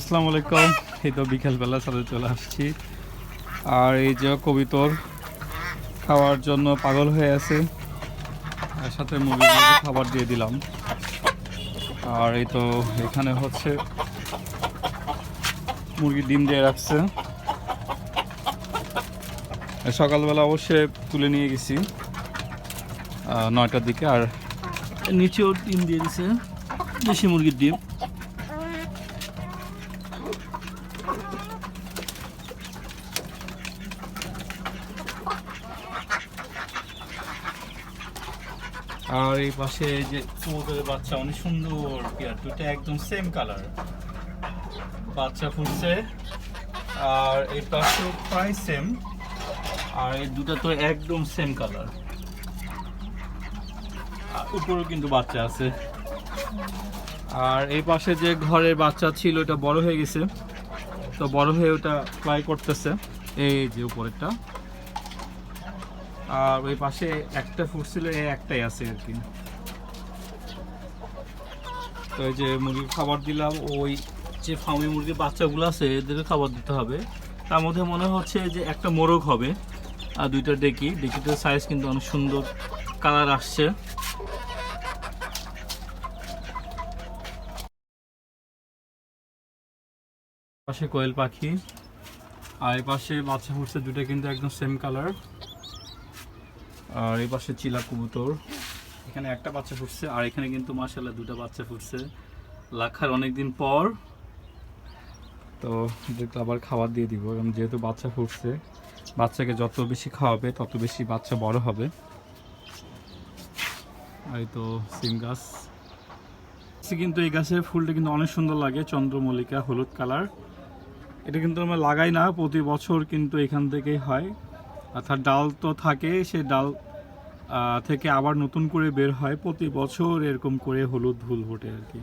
আসসালামু আলাইকুম। এই তো বিকেলবেলা সাথে চলে আসছি। আর এই যে কবিতর খাওয়ার জন্য পাগল হয়ে আছে আর সাথে মুরগিগুলোকে খাবার দিয়ে দিলাম। আর এই তো এখানে হচ্ছে মুরগি ডিম দিয়ে রাখছে। সকালবেলা অবশ্যই তুলে নিয়ে গেছি নয়টার দিকে। আর নিচেও ডিম দিয়ে দিছে, দেশি মুরগির ডিম। আর এই পাশে যে কবুতরের বাচ্চা, অনেক সুন্দর পেয়ার দুটো একদম সেম কালার বাচ্চা ফুটছে আর এই পাশেও প্রায় সেম আর এই দুটো তো একদম সেম কালার উপরেও কিন্তু বাচ্চা আছে। আর এই পাশে যে ঘরের বাচ্চা ছিল ওটা বড় হয়ে গেছে। তো বড় হয়ে ওটা ফ্লাই করতেছে। এই যে উপরেরটা। আর ওই পাশে একটা ফুটছিল এই একটাই আছে আর কি। তো যে মুরগির খাবার দিলাম, ওই যে ফার্মে মুরগির বাচ্চাগুলো আছে, এদেরকে খাবার দিতে হবে। তার মধ্যে মনে হচ্ছে যে একটা মোরগ হবে, আর দুইটা ডেকি। ডেকিটার সাইজ কিন্তু অনেক সুন্দর কালার আসছে। পাশে কোয়েল পাখি, আর এই পাশে বাচ্চা ফুটছে দুটো কিন্তু একদম সেম কালার আর এই পাশে চিলা কবুতর। এখানে একটা বাচ্চা ফুটছে, আর এখানে কিন্তু মাসাল্লাহ দুটো বাচ্চা ফুটছে। লাখার অনেক দিন পর। তো এদেরকে আবার খাবার দিয়ে দিব এবং যেহেতু বাচ্চা ফুটছে, বাচ্চাকে যত বেশি খাওয়াবে, তত বেশি বাচ্চা বড় হবে। আর তো সিম গাছ। কিন্তু এই গাছের ফুলটা কিন্তু অনেক সুন্দর লাগে, চন্দ্রমল্লিকা, হলুদ কালার। এটা কিন্তু আমরা লাগাই না, প্রতি বছর কিন্তু এখান থেকেই হয়। অর্থাৎ ডাল তো থাকে, সে ডাল থেকে আবার নতুন করে বের হয় প্রতি বছর এরকম করে হলুদ ভুল ফোটে আর কি।